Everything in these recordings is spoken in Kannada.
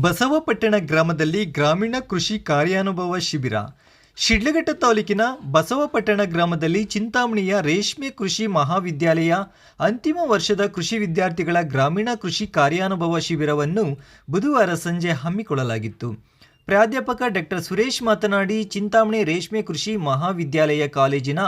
ಬಸವಪಟ್ಟಣ ಗ್ರಾಮದಲ್ಲಿ ಗ್ರಾಮೀಣ ಕೃಷಿ ಕಾರ್ಯಾನುಭವ ಶಿಬಿರ. ಶಿಡ್ಲಘಟ್ಟ ತಾಲೂಕಿನ ಬಸವಪಟ್ಟಣ ಗ್ರಾಮದಲ್ಲಿ ಚಿಂತಾಮಣಿಯ ರೇಷ್ಮೆ ಕೃಷಿ ಮಹಾವಿದ್ಯಾಲಯ ಅಂತಿಮ ವರ್ಷದ ಕೃಷಿ ವಿದ್ಯಾರ್ಥಿಗಳ ಗ್ರಾಮೀಣ ಕೃಷಿ ಕಾರ್ಯಾನುಭವ ಶಿಬಿರವನ್ನು ಬುಧವಾರ ಸಂಜೆ ಹಮ್ಮಿಕೊಳ್ಳಲಾಗಿತ್ತು. ಪ್ರಾಧ್ಯಾಪಕ ಡಾಕ್ಟರ್ ಸುರೇಶ್ ಮಾತನಾಡಿ, ಚಿಂತಾಮಣಿ ರೇಷ್ಮೆ ಕೃಷಿ ಮಹಾವಿದ್ಯಾಲಯ ಕಾಲೇಜಿನ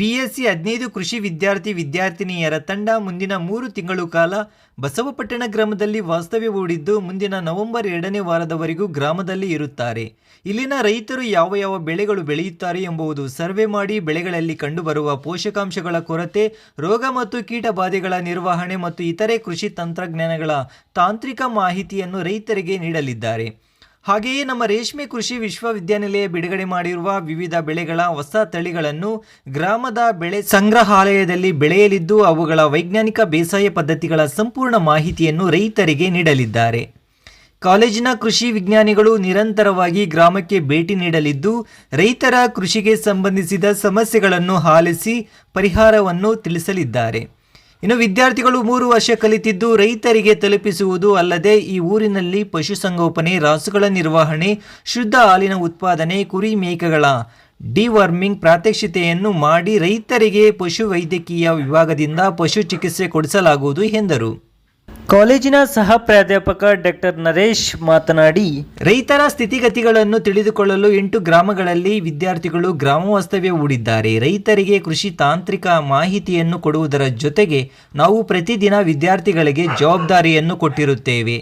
ಬಿಎಸ್ಸಿ ಹದಿನೈದು ಕೃಷಿ ವಿದ್ಯಾರ್ಥಿ ವಿದ್ಯಾರ್ಥಿನಿಯರ ತಂಡ ಮುಂದಿನ ಮೂರು ತಿಂಗಳು ಕಾಲ ಬಸವಪಟ್ಟಣ ಗ್ರಾಮದಲ್ಲಿ ವಾಸ್ತವ್ಯ ಹೂಡಿದ್ದು, ಮುಂದಿನ ನವೆಂಬರ್ ಎರಡನೇ ವಾರದವರೆಗೂ ಗ್ರಾಮದಲ್ಲಿ ಇರುತ್ತಾರೆ. ಇಲ್ಲಿನ ರೈತರು ಯಾವ ಯಾವ ಬೆಳೆಗಳು ಬೆಳೆಯುತ್ತಾರೆ ಎಂಬುದು ಸರ್ವೆ ಮಾಡಿ ಬೆಳೆಗಳಲ್ಲಿ ಕಂಡುಬರುವ ಪೋಷಕಾಂಶಗಳ ಕೊರತೆ, ರೋಗ ಮತ್ತು ಕೀಟ ಬಾಧೆಗಳ ನಿರ್ವಹಣೆ ಮತ್ತು ಇತರೆ ಕೃಷಿ ತಂತ್ರಜ್ಞಾನಗಳ ತಾಂತ್ರಿಕ ಮಾಹಿತಿಯನ್ನು ರೈತರಿಗೆ ನೀಡಲಿದ್ದಾರೆ. ಹಾಗೆಯೇ ನಮ್ಮ ರೇಷ್ಮೆ ಕೃಷಿ ವಿಶ್ವವಿದ್ಯಾನಿಲಯ ಬಿಡುಗಡೆ ಮಾಡಿರುವ ವಿವಿಧ ಬೆಳೆಗಳ ಹೊಸ ತಳಿಗಳನ್ನು ಗ್ರಾಮದ ಬೆಳೆ ಸಂಗ್ರಹಾಲಯದಲ್ಲಿ ಬೆಳೆಯಲಿದ್ದು, ಅವುಗಳ ವೈಜ್ಞಾನಿಕ ಬೇಸಾಯ ಪದ್ಧತಿಗಳ ಸಂಪೂರ್ಣ ಮಾಹಿತಿಯನ್ನು ರೈತರಿಗೆ ನೀಡಲಿದ್ದಾರೆ. ಕಾಲೇಜಿನ ಕೃಷಿ ವಿಜ್ಞಾನಿಗಳು ನಿರಂತರವಾಗಿ ಗ್ರಾಮಕ್ಕೆ ಭೇಟಿ ನೀಡಲಿದ್ದು, ರೈತರ ಕೃಷಿಗೆ ಸಂಬಂಧಿಸಿದ ಸಮಸ್ಯೆಗಳನ್ನು ಆಲಿಸಿ ಪರಿಹಾರವನ್ನು ತಿಳಿಸಲಿದ್ದಾರೆ. ಇನ್ನು ವಿದ್ಯಾರ್ಥಿಗಳು ಮೂರು ವರ್ಷ ಕಲಿತಿದ್ದು ರೈತರಿಗೆ ತಲುಪಿಸುವುದು ಅಲ್ಲದೆ ಈ ಊರಿನಲ್ಲಿ ಪಶುಸಂಗೋಪನೆ ರಾಸುಗಳ ನಿರ್ವಹಣೆ, ಶುದ್ಧ ಹಾಲಿನ ಉತ್ಪಾದನೆ, ಕುರಿ ಮೇಕೆಗಳ ಡಿವರ್ಮಿಂಗ್ ಪ್ರಾತ್ಯಕ್ಷಿತೆಯನ್ನು ಮಾಡಿ ರೈತರಿಗೆ ಪಶು ವೈದ್ಯಕೀಯ ವಿಭಾಗದಿಂದ ಪಶು ಚಿಕಿತ್ಸೆ ಕೊಡಿಸಲಾಗುವುದು ಎಂದರು. ಕಾಲೇಜಿನ ಸಹ ಪ್ರಾಧ್ಯಾಪಕ ಡಾಕ್ಟರ್ ನರೇಶ್ ಮಾತನಾಡಿ, ರೈತರ ಸ್ಥಿತಿಗತಿಗಳನ್ನು ತಿಳಿದುಕೊಳ್ಳಲು ಎಂಟು ಗ್ರಾಮಗಳಲ್ಲಿ ವಿದ್ಯಾರ್ಥಿಗಳು ಗ್ರಾಮ ವಾಸ್ತವ್ಯ ಹೂಡಿದ್ದಾರೆ. ರೈತರಿಗೆ ಕೃಷಿ ತಾಂತ್ರಿಕ ಮಾಹಿತಿಯನ್ನು ಕೊಡುವುದರ ಜೊತೆಗೆ ನಾವು ಪ್ರತಿದಿನ ವಿದ್ಯಾರ್ಥಿಗಳಿಗೆ ಜವಾಬ್ದಾರಿಯನ್ನು ಕೊಟ್ಟಿರುತ್ತೇವೆ.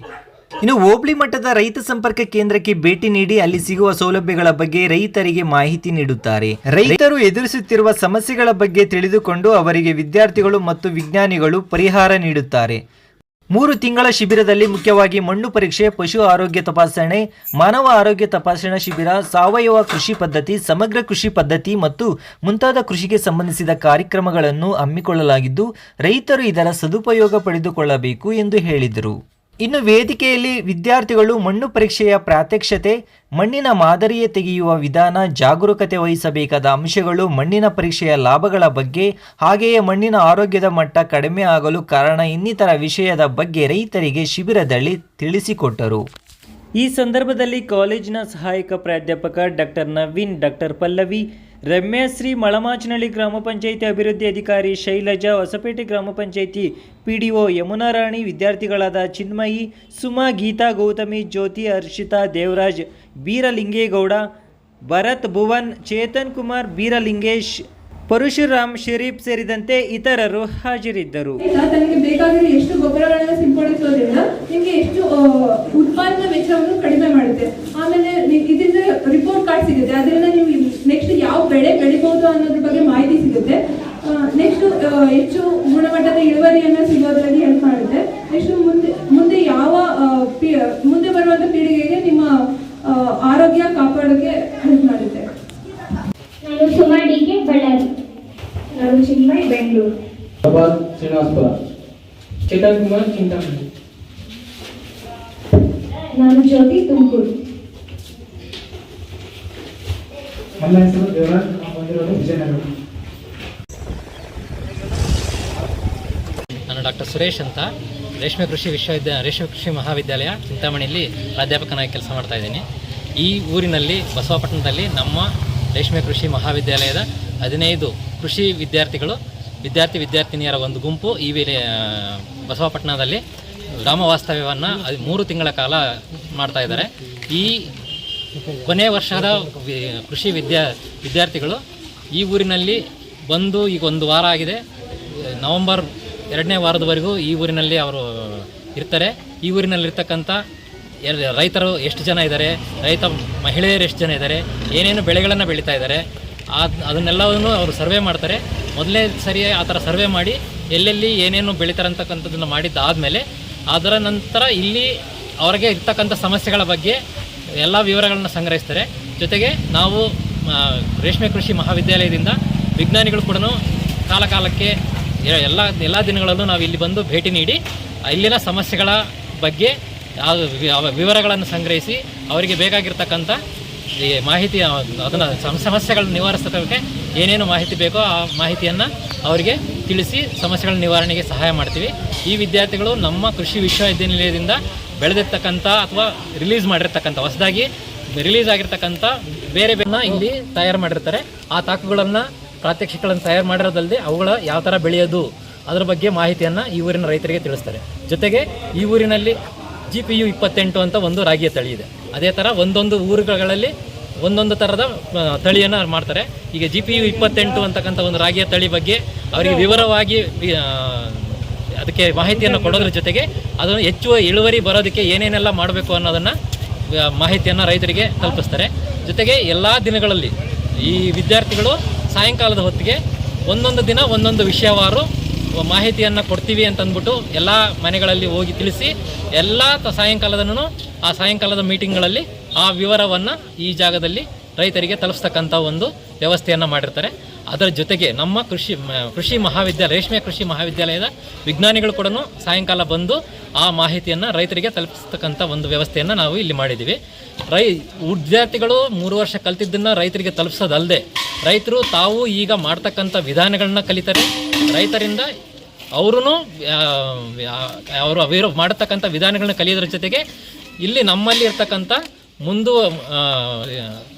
ಇನ್ನು ಹೋಬಳಿ ಮಟ್ಟದ ರೈತ ಸಂಪರ್ಕ ಕೇಂದ್ರಕ್ಕೆ ಭೇಟಿ ನೀಡಿ ಅಲ್ಲಿ ಸಿಗುವ ಸೌಲಭ್ಯಗಳ ಬಗ್ಗೆ ರೈತರಿಗೆ ಮಾಹಿತಿ ನೀಡುತ್ತಾರೆ. ರೈತರು ಎದುರಿಸುತ್ತಿರುವ ಸಮಸ್ಯೆಗಳ ಬಗ್ಗೆ ತಿಳಿದುಕೊಂಡು ಅವರಿಗೆ ವಿದ್ಯಾರ್ಥಿಗಳು ಮತ್ತು ವಿಜ್ಞಾನಿಗಳು ಪರಿಹಾರ ನೀಡುತ್ತಾರೆ. ಮೂರು ತಿಂಗಳ ಶಿಬಿರದಲ್ಲಿ ಮುಖ್ಯವಾಗಿ ಮಣ್ಣು ಪರೀಕ್ಷೆ, ಪಶು ಆರೋಗ್ಯ ತಪಾಸಣೆ, ಮಾನವ ಆರೋಗ್ಯ ತಪಾಸಣಾ ಶಿಬಿರ, ಸಾವಯವ ಕೃಷಿ ಪದ್ಧತಿ, ಸಮಗ್ರ ಕೃಷಿ ಪದ್ಧತಿ ಮತ್ತು ಮುಂತಾದ ಕೃಷಿಗೆ ಸಂಬಂಧಿಸಿದ ಕಾರ್ಯಕ್ರಮಗಳನ್ನು ಹಮ್ಮಿಕೊಳ್ಳಲಾಗಿದ್ದು, ರೈತರು ಇದರ ಸದುಪಯೋಗ ಪಡೆದುಕೊಳ್ಳಬೇಕು ಎಂದು ಹೇಳಿದರು. ಇನ್ನು ವೇದಿಕೆಯಲ್ಲಿ ವಿದ್ಯಾರ್ಥಿಗಳು ಮಣ್ಣು ಪರೀಕ್ಷೆಯ ಪ್ರಾತ್ಯಕ್ಷತೆ, ಮಣ್ಣಿನ ಮಾದರಿಯ ತೆಗೆಯುವ ವಿಧಾನ, ಜಾಗರೂಕತೆ ವಹಿಸಬೇಕಾದ ಅಂಶಗಳು ಮಣ್ಣಿನ ಪರೀಕ್ಷೆಯ ಲಾಭಗಳ ಬಗ್ಗೆ, ಹಾಗೆಯೇ ಮಣ್ಣಿನ ಆರೋಗ್ಯದ ಮಟ್ಟ ಕಡಿಮೆ ಆಗಲು ಕಾರಣ ಇನ್ನಿತರ ವಿಷಯದ ಬಗ್ಗೆ ರೈತರಿಗೆ ಶಿಬಿರದಲ್ಲಿ ತಿಳಿಸಿಕೊಟ್ಟರು. ಈ ಸಂದರ್ಭದಲ್ಲಿ ಕಾಲೇಜಿನ ಸಹಾಯಕ ಪ್ರಾಧ್ಯಾಪಕ ಡಾಕ್ಟರ್ ನವೀನ್, ಡಾಕ್ಟರ್ ಪಲ್ಲವಿ ರಮ್ಯಾಶ್ರೀ ಮಳಮಾಚನಹಳ್ಳಿ ಗ್ರಾಮ ಪಂಚಾಯಿತಿ ಅಭಿವೃದ್ಧಿ ಅಧಿಕಾರಿ ಶೈಲಜಾ ಹೊಸಪೇಟೆ ಗ್ರಾಮ panchayat P D O Yamunarani ವಿದ್ಯಾರ್ಥಿಗಳಾದ Chinmayi, Suma, Geetha, Gautami, Jyothi, Harshitha, Devaraj, Beeralingegowda, Bharath Bhuvan, Chethan Kumar, Beeralingesh, Parashuram, Sharif ಸೇರಿದಂತೆ ಇತರರು ಹಾಜರಿದ್ದರು. ತನಗೆ ಬೇಕಾಗಿರೋ ಎಷ್ಟು ಗೊಬ್ಬರಗಳನ್ನ ಸಿಂಪಡಿಸೋದ್ರಿಂದ ನಿಮಗೆ ಎಷ್ಟು ಉತ್ಪಾದನಾ ವೆಚ್ಚವನ್ನು ಕಡಿಮೆ ಮಾಡುತ್ತೆ. ಆಮೇಲೆ ಇದರಿಂದ ರಿಪೋರ್ಟ್ ಕಾರ್ಡ್ ಸಿಗುತ್ತೆ. ಅದರಿಂದ ನೀವು ನೆಕ್ಸ್ಟ್ ಯಾವ ಬೆಳೆ ಬೆಳಿಬಹುದು ಅನ್ನೋದ್ರ ಬಗ್ಗೆ ಮಾಹಿತಿ ಸಿಗುತ್ತೆ. ನೆಕ್ಸ್ಟ್ ಹೆಚ್ಚು ಗುಣಮಟ್ಟದ ಇಳುವರಿಯನ್ನು ಸಿಗೋದ್ರಲ್ಲಿ ಹೆಲ್ಪ್ ಮಾಡುತ್ತೆ. ನೆಕ್ಸ್ಟ್ ಮುಂದೆ ಮುಂದೆ ಯಾವ ಪಿ- ಮುಂದೆ ಬರುವಂತ ಪೀಳಿಗೆಗೆ ನಿಮ್ಮ ಆರೋಗ್ಯ ಕಾಪಾಡೋಕೆ ಹೆಲ್ಪ್ ಮಾಡುತ್ತೆ. ನಾನು ಸುಮಾ ಡಿ ಕೆ ಬಳ್ಳಾರಿ. ನಾನು ಚಿನ್ಮಯ್ ಬೆಂಗಳೂರು. ಪ್ರಭಾತ್ ಶ್ರೀನಿವಾಸಪುರ ಚೇತನ್ ಕುಮಾರ್ ಚಿಂತಾಮಣಿ. ನಾನು ಜ್ಯೋತಿ ತುಮಕೂರು. ದೇವರಾಜ್ ವಿಜಯನಗರ. ನಾನು ಡಾಕ್ಟರ್ ಸುರೇಶ್ ಅಂತ. ರೇಷ್ಮೆ ಕೃಷಿ ವಿಶ್ವವಿದ್ಯಾಲಯ ರೇಷ್ಮೆ ಕೃಷಿ ಮಹಾವಿದ್ಯಾಲಯ ಚಿಂತಾಮಣಿಯಲ್ಲಿ ಪ್ರಾಧ್ಯಾಪಕನಾಗಿ ಕೆಲಸ ಮಾಡ್ತಾ ಇದ್ದೀನಿ. ಈ ಊರಿನಲ್ಲಿ, ಬಸವಪಟ್ಟಣದಲ್ಲಿ ನಮ್ಮ ರೇಷ್ಮೆ ಕೃಷಿ ಮಹಾವಿದ್ಯಾಲಯದ ಹದಿನೈದು ಕೃಷಿ ವಿದ್ಯಾರ್ಥಿಗಳು, ವಿದ್ಯಾರ್ಥಿ ವಿದ್ಯಾರ್ಥಿನಿಯರ ಒಂದು ಗುಂಪು ಈ ಬಸವಪಟ್ಟಣದಲ್ಲಿ ಗ್ರಾಮ ವಾಸ್ತವ್ಯವನ್ನು ಮೂರು ತಿಂಗಳ ಕಾಲ ಮಾಡ್ತಾ ಇದ್ದಾರೆ. ಈ ಕೊನೆಯ ವರ್ಷದ ಕೃಷಿ ವಿದ್ಯಾ, ವಿದ್ಯಾರ್ಥಿಗಳು ಈ ಊರಿನಲ್ಲಿ ಬಂದು ಈಗ ಒಂದು ವಾರ ಆಗಿದೆ. ನವೆಂಬರ್ ಎರಡನೇ ವಾರದವರೆಗೂ ಈ ಊರಿನಲ್ಲಿ ಅವರು ಇರ್ತಾರೆ. ಈ ಊರಿನಲ್ಲಿರ್ತಕ್ಕಂಥ ರೈತರು ಎಷ್ಟು ಜನ ಇದ್ದಾರೆ, ರೈತ ಮಹಿಳೆಯರು ಎಷ್ಟು ಜನ ಇದ್ದಾರೆ, ಏನೇನು ಬೆಳೆಗಳನ್ನು ಬೆಳೀತಾ ಇದ್ದಾರೆ ಅದು ಅದನ್ನೆಲ್ಲವನ್ನು ಅವರು ಸರ್ವೆ ಮಾಡ್ತಾರೆ. ಮೊದಲೇ ಸರಿ ಆ ಥರ ಸರ್ವೆ ಮಾಡಿ ಎಲ್ಲೆಲ್ಲಿ ಏನೇನು ಬೆಳೀತಾರೆ ಅಂತಕ್ಕಂಥದ್ದನ್ನು ಮಾಡಿದ್ದಾದಮೇಲೆ ಅದರ ನಂತರ ಇಲ್ಲಿ ಅವರಿಗೆ ಇರ್ತಕ್ಕಂಥ ಸಮಸ್ಯೆಗಳ ಬಗ್ಗೆ ಎಲ್ಲ ವಿವರಗಳನ್ನು ಸಂಗ್ರಹಿಸ್ತಾರೆ. ಜೊತೆಗೆ ನಾವು ರೇಷ್ಮೆ ಕೃಷಿ ಮಹಾವಿದ್ಯಾಲಯದಿಂದ ವಿಜ್ಞಾನಿಗಳು ಕೂಡ ಕಾಲ ಕಾಲಕ್ಕೆ ಎ- ಎಲ್ಲ ಎಲ್ಲ ದಿನಗಳಲ್ಲೂ ನಾವು ಇಲ್ಲಿ ಬಂದು ಭೇಟಿ ನೀಡಿ, ಇಲ್ಲಿನ ಸಮಸ್ಯೆಗಳ ಬಗ್ಗೆ ವಿವರಗಳನ್ನು ಸಂಗ್ರಹಿಸಿ ಅವರಿಗೆ ಬೇಕಾಗಿರ್ತಕ್ಕಂಥ ಮಾಹಿತಿ ಅದನ್ನು ಸಮಸ್ಯೆಗಳನ್ನು ನಿವಾರಿಸೋದಕ್ಕೆ ಏನೇನು ಮಾಹಿತಿ ಬೇಕೋ ಆ ಮಾಹಿತಿಯನ್ನು ಅವರಿಗೆ ತಿಳಿಸಿ ಸಮಸ್ಯೆಗಳ ನಿವಾರಣೆಗೆ ಸಹಾಯ ಮಾಡ್ತೀವಿ. ಈ ವಿದ್ಯಾರ್ಥಿಗಳು ನಮ್ಮ ಕೃಷಿ ವಿಶ್ವವಿದ್ಯಾನಿಲಯದಿಂದ ಬೆಳೆದಿರ್ತಕ್ಕಂಥ ಅಥವಾ ರಿಲೀಸ್ ಮಾಡಿರ್ತಕ್ಕಂಥ, ಹೊಸದಾಗಿ ರಿಲೀಸ್ ಆಗಿರ್ತಕ್ಕಂಥ ಬೇರೆ ಬೇರೆ ಇಲ್ಲಿ ತಯಾರು ಮಾಡಿರ್ತಾರೆ. ಆ ತಾಕುಗಳನ್ನು, ಪ್ರಾತ್ಯಕ್ಷಿಕಗಳನ್ನು ತಯಾರು ಮಾಡಿರೋದಲ್ಲದೆ ಅವುಗಳ ಯಾವ ಥರ ಬೆಳೆಯೋದು ಅದರ ಬಗ್ಗೆ ಮಾಹಿತಿಯನ್ನು ಈ ಊರಿನ ರೈತರಿಗೆ ತಿಳಿಸ್ತಾರೆ. ಜೊತೆಗೆ ಈ ಊರಿನಲ್ಲಿ ಜಿ ಪಿ ಯು ಇಪ್ಪತ್ತೆಂಟು ಅಂತ ಒಂದು ರಾಗಿಯ ತಳಿ ಇದೆ. ಅದೇ ಥರ ಒಂದೊಂದು ಊರುಗಳಲ್ಲಿ ಒಂದೊಂದು ಥರದ ತಳಿಯನ್ನು ಮಾಡ್ತಾರೆ. ಈಗ ಜಿ ಪಿ ಯು ಇಪ್ಪತ್ತೆಂಟು ಅಂತಕ್ಕಂಥ ಒಂದು ರಾಗಿಯ ತಳಿ ಬಗ್ಗೆ ಅವರಿಗೆ ವಿವರವಾಗಿ ಅದಕ್ಕೆ ಮಾಹಿತಿಯನ್ನು ಕೊಡೋದ್ರ ಜೊತೆಗೆ ಅದನ್ನು ಹೆಚ್ಚು ಇಳುವರಿ ಬರೋದಕ್ಕೆ ಏನೇನೆಲ್ಲ ಮಾಡಬೇಕು ಅನ್ನೋದನ್ನು ಮಾಹಿತಿಯನ್ನು ರೈತರಿಗೆ ತಲುಪಿಸ್ತಾರೆ. ಜೊತೆಗೆ ಎಲ್ಲ ದಿನಗಳಲ್ಲಿ ಈ ವಿದ್ಯಾರ್ಥಿಗಳು ಸಾಯಂಕಾಲದ ಹೊತ್ತಿಗೆ ಒಂದೊಂದು ದಿನ, ಒಂದೊಂದು ವಿಷಯವಾರು ಮಾಹಿತಿಯನ್ನು ಕೊಡ್ತೀವಿ ಅಂತಂದ್ಬಿಟ್ಟು ಎಲ್ಲ ಮನೆಗಳಲ್ಲಿ ಹೋಗಿ ತಿಳಿಸಿ ಎಲ್ಲ ತ ಸಾಯಂಕಾಲದೂ ಆ ಸಾಯಂಕಾಲದ ಮೀಟಿಂಗ್ಗಳಲ್ಲಿ ಆ ವಿವರವನ್ನು ಈ ಜಾಗದಲ್ಲಿ ರೈತರಿಗೆ ತಲುಪಿಸ್ತಕ್ಕಂಥ ಒಂದು ವ್ಯವಸ್ಥೆಯನ್ನು ಮಾಡಿರ್ತಾರೆ. ಅದರ ಜೊತೆಗೆ ನಮ್ಮ ಕೃಷಿ ಕೃಷಿ ಮಹಾವಿದ್ಯಾಲಯ, ರೇಷ್ಮೆ ಕೃಷಿ ಮಹಾವಿದ್ಯಾಲಯದ ವಿಜ್ಞಾನಿಗಳು ಕೂಡ ಸಾಯಂಕಾಲ ಬಂದು ಆ ಮಾಹಿತಿಯನ್ನು ರೈತರಿಗೆ ತಲುಪಿಸ್ತಕ್ಕಂಥ ಒಂದು ವ್ಯವಸ್ಥೆಯನ್ನು ನಾವು ಇಲ್ಲಿ ಮಾಡಿದ್ದೀವಿ. ರೈ, ವಿದ್ಯಾರ್ಥಿಗಳು ಮೂರು ವರ್ಷ ಕಲ್ತಿದ್ದನ್ನು ರೈತರಿಗೆ ತಲುಪಿಸೋದಲ್ಲದೆ ರೈತರು ತಾವು ಈಗ ಮಾಡ್ತಕ್ಕಂಥ ವಿಧಾನಗಳನ್ನ ಕಲಿತಾರೆ, ರೈತರಿಂದ ಅವರೂ ಅವರು ಅವರು ಮಾಡತಕ್ಕಂಥ ವಿಧಾನಗಳನ್ನ ಕಲಿಯೋದ್ರ ಜೊತೆಗೆ ಇಲ್ಲಿ ನಮ್ಮಲ್ಲಿ ಇರ್ತಕ್ಕಂಥ ಮುಂದು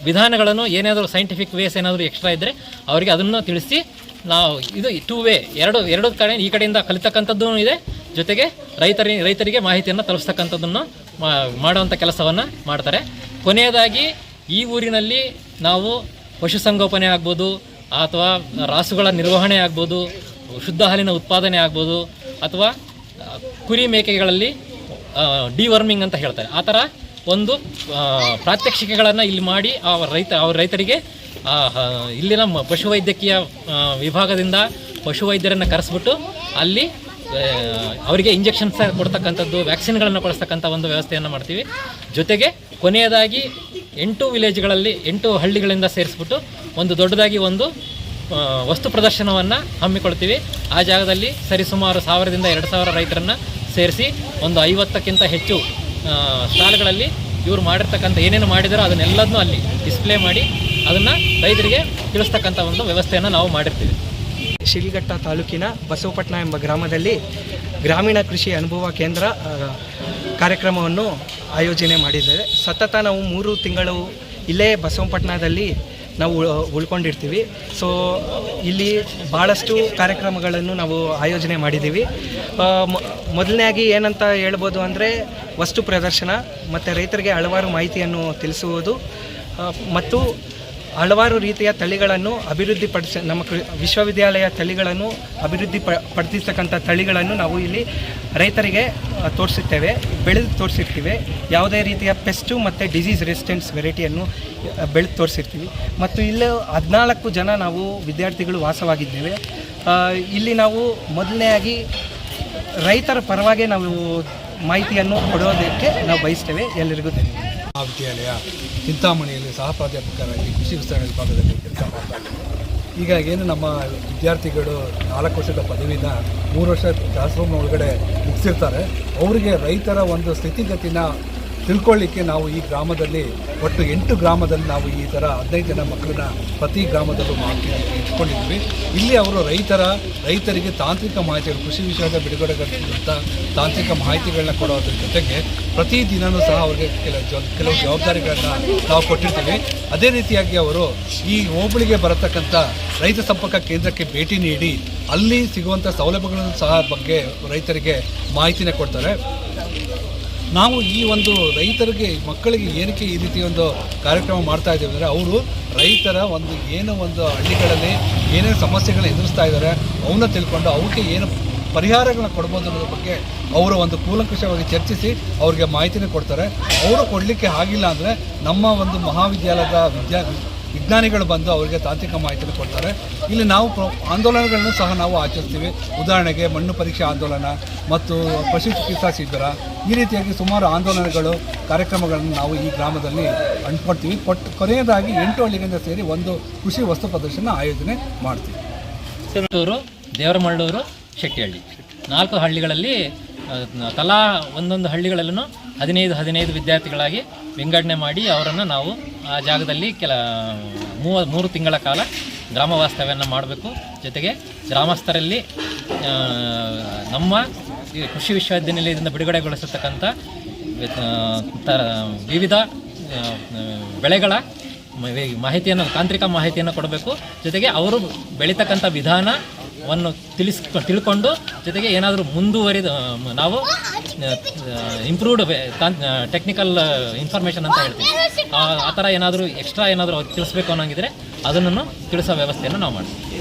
ವಿಧಾನಗಳನ್ನು ಏನಾದರೂ ಸೈಂಟಿಫಿಕ್ ವೇಸ್ ಏನಾದರೂ ಎಕ್ಸ್ಟ್ರಾ ಇದ್ದರೆ ಅವರಿಗೆ ಅದನ್ನು ತಿಳಿಸಿ ನಾವು ಇದು ಟೂ ವೇ ಎರಡು ಎರಡು ಕಡೆ, ಈ ಕಡೆಯಿಂದ ಕಲಿತಕ್ಕಂಥದ್ದು ಇದೆ. ಜೊತೆಗೆ ರೈತರಿ, ರೈತರಿಗೆ ಮಾಹಿತಿಯನ್ನು ತಲುಪಿಸ್ತಕ್ಕಂಥದ್ದನ್ನು ಮಾಡುವಂಥ ಕೆಲಸವನ್ನು ಮಾಡ್ತಾರೆ. ಕೊನೆಯದಾಗಿ ಈ ಊರಿನಲ್ಲಿ ನಾವು ಪಶುಸಂಗೋಪನೆ ಆಗ್ಬೋದು, ಅಥವಾ ರಾಸುಗಳ ನಿರ್ವಹಣೆ ಆಗ್ಬೋದು, ಶುದ್ಧ ಹಾಲಿನ ಉತ್ಪಾದನೆ ಆಗ್ಬೋದು, ಅಥವಾ ಕುರಿ ಮೇಕೆಗಳಲ್ಲಿ ಡಿವರ್ಮಿಂಗ್ ಅಂತ ಹೇಳ್ತಾರೆ. ಆ ಥರ ಒಂದು ಪ್ರಾತ್ಯಕ್ಷಿಕೆಗಳನ್ನು ಇಲ್ಲಿ ಮಾಡಿ ಆ ರೈತ ಅವ್ರ ರೈತರಿಗೆ ಇಲ್ಲಿನ ಪಶುವೈದ್ಯಕೀಯ ವಿಭಾಗದಿಂದ ಪಶುವೈದ್ಯರನ್ನು ಕರೆಸ್ಬಿಟ್ಟು ಅಲ್ಲಿ ಅವರಿಗೆ ಇಂಜೆಕ್ಷನ್ಸ್ ಕೊಡ್ತಕ್ಕಂಥದ್ದು, ವ್ಯಾಕ್ಸಿನ್ಗಳನ್ನು ಕೊಡಿಸ್ತಕ್ಕಂಥ ಒಂದು ವ್ಯವಸ್ಥೆಯನ್ನು ಮಾಡ್ತೀವಿ. ಜೊತೆಗೆ ಕೊನೆಯದಾಗಿ ಎಂಟು ವಿಲೇಜ್ಗಳಲ್ಲಿ, ಎಂಟು ಹಳ್ಳಿಗಳಿಂದ ಸೇರಿಸ್ಬಿಟ್ಟು ಒಂದು ದೊಡ್ಡದಾಗಿ ಒಂದು ವಸ್ತು ಪ್ರದರ್ಶನವನ್ನು ಹಮ್ಮಿಕೊಳ್ತೀವಿ. ಆ ಜಾಗದಲ್ಲಿ ಸರಿಸುಮಾರು ಸಾವಿರದಿಂದ ಎರಡು ಸಾವಿರ ರೈತರನ್ನು ಸೇರಿಸಿ ಒಂದು ಐವತ್ತಕ್ಕಿಂತ ಹೆಚ್ಚು ಸ್ಟಾಲ್ಗಳಲ್ಲಿ ಇವರು ಮಾಡಿರ್ತಕ್ಕಂಥ ಏನೇನು ಮಾಡಿದಾರೋ ಅದನ್ನೆಲ್ಲದನ್ನೂ ಅಲ್ಲಿ ಡಿಸ್ಪ್ಲೇ ಮಾಡಿ ಅದನ್ನು ರೈತರಿಗೆ ತಿಳಿಸ್ತಕ್ಕಂಥ ಒಂದು ವ್ಯವಸ್ಥೆಯನ್ನು ನಾವು ಮಾಡಿರ್ತೀವಿ. ಶಿಲ್ಘಟ್ಟ ತಾಲೂಕಿನ ಬಸವಪಟ್ಟಣ ಎಂಬ ಗ್ರಾಮದಲ್ಲಿ ಗ್ರಾಮೀಣ ಕೃಷಿ ಅನುಭವ ಕೇಂದ್ರ ಕಾರ್ಯಕ್ರಮವನ್ನು ಆಯೋಜನೆ ಮಾಡಿದ್ದಾರೆ. ಸತತ ನಾವು ಮೂರು ತಿಂಗಳು ಇಲ್ಲೇ ಬಸವಪಟ್ಟಣದಲ್ಲಿ ನಾವು ಉಳ್ಕೊಂಡಿರ್ತೀವಿ. ಸೊ ಇಲ್ಲಿ ಭಾಳಷ್ಟು ಕಾರ್ಯಕ್ರಮಗಳನ್ನು ನಾವು ಆಯೋಜನೆ ಮಾಡಿದ್ದೀವಿ. ಮೊದಲನೇಯಾಗಿ ಏನಂತ ಹೇಳ್ಬೋದು ಅಂದರೆ ವಸ್ತು ಪ್ರದರ್ಶನ, ಮತ್ತು ರೈತರಿಗೆ ಹಲವಾರು ಮಾಹಿತಿಯನ್ನು ತಿಳಿಸುವುದು ಮತ್ತು ಹಲವಾರು ರೀತಿಯ ತಳಿಗಳನ್ನು ಅಭಿವೃದ್ಧಿಪಡಿಸ, ನಮ್ಮ ಕೃ, ವಿಶ್ವವಿದ್ಯಾಲಯ ತಳಿಗಳನ್ನು ಅಭಿವೃದ್ಧಿ ಪ ತಳಿಗಳನ್ನು ನಾವು ಇಲ್ಲಿ ರೈತರಿಗೆ ತೋರಿಸುತ್ತೇವೆ, ಬೆಳೆದು ತೋರಿಸಿರ್ತೀವಿ. ಯಾವುದೇ ರೀತಿಯ ಪೆಸ್ಟು ಮತ್ತು ಡಿಸೀಸ್ ರೆಸಿಸ್ಟೆನ್ಸ್ ವೆರೈಟಿಯನ್ನು ಬೆಳೆದು ತೋರಿಸಿರ್ತೀವಿ. ಮತ್ತು ಇಲ್ಲಿ ಹದಿನಾಲ್ಕು ಜನ ನಾವು ವಿದ್ಯಾರ್ಥಿಗಳು ವಾಸವಾಗಿದ್ದೇವೆ. ಇಲ್ಲಿ ನಾವು ಮೊದಲನೇಯಾಗಿ ರೈತರ ಪರವಾಗಿ ನಾವು ಮಾಹಿತಿಯನ್ನು ಕೊಡೋದಕ್ಕೆ ನಾವು ಬಯಸ್ತೇವೆ. ಎಲ್ಲರಿಗೂ ಧನ್ಯವಾದ. ಮಹಾವಿದ್ಯಾಲಯ ಚಿಂತಾಮಣಿಯಲ್ಲಿ ಸಹ ಪ್ರಾಧ್ಯಾಪಕರಾಗಿ ಕೃಷಿ ವಿಸ್ತರಣೆ ವಿಭಾಗದಲ್ಲಿ ಕೆಲಸ ಮಾಡ್ತಾ ಹೀಗಾಗಿ ಏನು ನಮ್ಮ ವಿದ್ಯಾರ್ಥಿಗಳು ನಾಲ್ಕು ವರ್ಷದ ಪದವಿನ ಮೂರು ವರ್ಷ ಕ್ಲಾಸ್ ರೂಮ್ ಒಳಗಡೆ ಮುಗಿಸಿರ್ತಾರೆ. ಅವರಿಗೆ ರೈತರ ಒಂದು ಸ್ಥಿತಿಗತಿನ ತಿಳ್ಕೊಳ್ಳಿಕ್ಕೆ ನಾವು ಈ ಗ್ರಾಮದಲ್ಲಿ ಒಟ್ಟು ಎಂಟು ಗ್ರಾಮದಲ್ಲಿ ನಾವು ಈ ಥರ ಹದಿನೈದು ಜನ ಮಕ್ಕಳನ್ನ ಪ್ರತಿ ಗ್ರಾಮದಲ್ಲೂ ಮಾಹಿತಿ ಇಟ್ಕೊಂಡಿದ್ವಿ ಇಲ್ಲಿ ಅವರು ರೈತರ, ರೈತರಿಗೆ ತಾಂತ್ರಿಕ ಮಾಹಿತಿಗಳು, ಕೃಷಿ ವಿಷಯದ ಬಿಡುಗಡೆಗಳಿಂದ ತಾಂತ್ರಿಕ ಮಾಹಿತಿಗಳನ್ನ ಕೊಡೋದ್ರ ಜೊತೆಗೆ ಪ್ರತಿ ದಿನವೂ ಸಹ ಅವರಿಗೆ ಕೆಲವು ಕೆಲವು ಜವಾಬ್ದಾರಿಗಳನ್ನ ನಾವು ಕೊಟ್ಟಿರ್ತೀವಿ. ಅದೇ ರೀತಿಯಾಗಿ ಅವರು ಈ ಹೋಬಳಿಗೆ ಬರತಕ್ಕಂಥ ರೈತ ಸಂಪರ್ಕ ಕೇಂದ್ರಕ್ಕೆ ಭೇಟಿ ನೀಡಿ ಅಲ್ಲಿ ಸಿಗುವಂಥ ಸೌಲಭ್ಯಗಳನ್ನು ಸಹ ಬಗ್ಗೆ ರೈತರಿಗೆ ಮಾಹಿತಿನ ಕೊಡ್ತಾರೆ. ನಾವು ಈ ಒಂದು ರೈತರಿಗೆ, ಮಕ್ಕಳಿಗೆ ಏನಕ್ಕೆ ಈ ರೀತಿ ಒಂದು ಕಾರ್ಯಕ್ರಮ ಮಾಡ್ತಾ ಇದ್ದೀವಿ ಅಂದರೆ, ಅವರು ರೈತರ ಒಂದು ಏನು ಒಂದು ಹಳ್ಳಿಗಳಲ್ಲಿ ಏನೇನು ಸಮಸ್ಯೆಗಳನ್ನ ಎದುರಿಸ್ತಾ ಇದ್ದಾರೆ ಅವನ್ನ ತಿಳ್ಕೊಂಡು ಅವಕ್ಕೆ ಏನು ಪರಿಹಾರಗಳನ್ನ ಕೊಡ್ಬೋದು ಅನ್ನೋದ್ರ ಬಗ್ಗೆ ಅವರು ಒಂದು ಕೂಲಂಕುಷವಾಗಿ ಚರ್ಚಿಸಿ ಅವ್ರಿಗೆ ಮಾಹಿತಿನ ಕೊಡ್ತಾರೆ. ಅವರು ಕೊಡಲಿಕ್ಕೆ ಆಗಿಲ್ಲ ಅಂದರೆ ನಮ್ಮ ಒಂದು ಮಹಾವಿದ್ಯಾಲಯದ ವಿದ್ಯಾ ವಿಜ್ಞಾನಿಗಳು ಬಂದು ಅವರಿಗೆ ತಾಂತ್ರಿಕ ಮಾಹಿತಿಯನ್ನು ಕೊಡ್ತಾರೆ. ಇಲ್ಲಿ ನಾವು ಆಂದೋಲನಗಳನ್ನು ಸಹ ನಾವು ಆಚರಿಸ್ತೀವಿ. ಉದಾಹರಣೆಗೆ ಮಣ್ಣು ಪರೀಕ್ಷೆ ಆಂದೋಲನ ಮತ್ತು ಪಶು ಚಿಕಿತ್ಸಾ ಶಿಬಿರ. ಈ ರೀತಿಯಾಗಿ ಸುಮಾರು ಆಂದೋಲನಗಳು, ಕಾರ್ಯಕ್ರಮಗಳನ್ನು ನಾವು ಈ ಗ್ರಾಮದಲ್ಲಿ ಅಂಟ್ಕೊಡ್ತೀವಿ ಕೊಟ್ಟು ಕೊನೆಯದಾಗಿ ಎಂಟು ಹಳ್ಳಿಗಳಿಂದ ಸೇರಿ ಒಂದು ಕೃಷಿ ವಸ್ತು ಪ್ರದರ್ಶನ ಆಯೋಜನೆ ಮಾಡ್ತೀವಿ. ಮಳ್ಳೂರು ದೇವರಮಳ್ಳೂರು, ಶೆಟ್ಟಿಹಳ್ಳಿ. ನಾಲ್ಕು ಹಳ್ಳಿಗಳಲ್ಲಿ ತಲಾ ಒಂದೊಂದು ಹಳ್ಳಿಗಳಲ್ಲೂ ಹದಿನೈದು ಹದಿನೈದು ವಿದ್ಯಾರ್ಥಿಗಳಾಗಿ ವಿಂಗಡಣೆ ಮಾಡಿ ಅವರನ್ನು ನಾವು ಆ ಜಾಗದಲ್ಲಿ ಕೆಲ ಮೂವ ಮೂರು ತಿಂಗಳ ಕಾಲ ಗ್ರಾಮ ವಾಸ್ತವ್ಯವನ್ನು ಮಾಡಬೇಕು. ಜೊತೆಗೆ ಗ್ರಾಮಸ್ಥರಲ್ಲಿ ನಮ್ಮ ಕೃಷಿ ವಿಶ್ವವಿದ್ಯಾನಿಲಯದಿಂದ ಬಿಡುಗಡೆಗೊಳಿಸತಕ್ಕಂಥ ವಿವಿಧ ಬೆಳೆಗಳ ಮಾಹಿತಿಯನ್ನು ತಾಂತ್ರಿಕ ಮಾಹಿತಿಯನ್ನು ಕೊಡಬೇಕು. ಜೊತೆಗೆ ಅವರು ಬೆಳೀತಕ್ಕಂಥ ವಿಧಾನವನ್ನು ತಿಳಿಸ್ ತಿಳ್ಕೊಂಡು ಜೊತೆಗೆ ಏನಾದರೂ ಮುಂದುವರಿದ ಮ- ನಾವು ಇಂಪ್ರೂವ್ಡ್ ಟೆಕ್ನಿಕಲ್ ಇನ್ಫಾರ್ಮೇಷನ್ ಅಂತ ಹೇಳ್ತೀವಿ. ಆ ಆ ಥರ ಏನಾದರೂ ಎಕ್ಸ್ಟ್ರಾ ಏನಾದರೂ ಅವ್ರಿಗೆ ತಿಳಿಸ್ಬೇಕು ಅನ್ನೋಂಗಿದ್ರೆ ಅದನ್ನು ತಿಳಿಸೋ ವ್ಯವಸ್ಥೆಯನ್ನು ನಾವು ಮಾಡ್ತೀವಿ.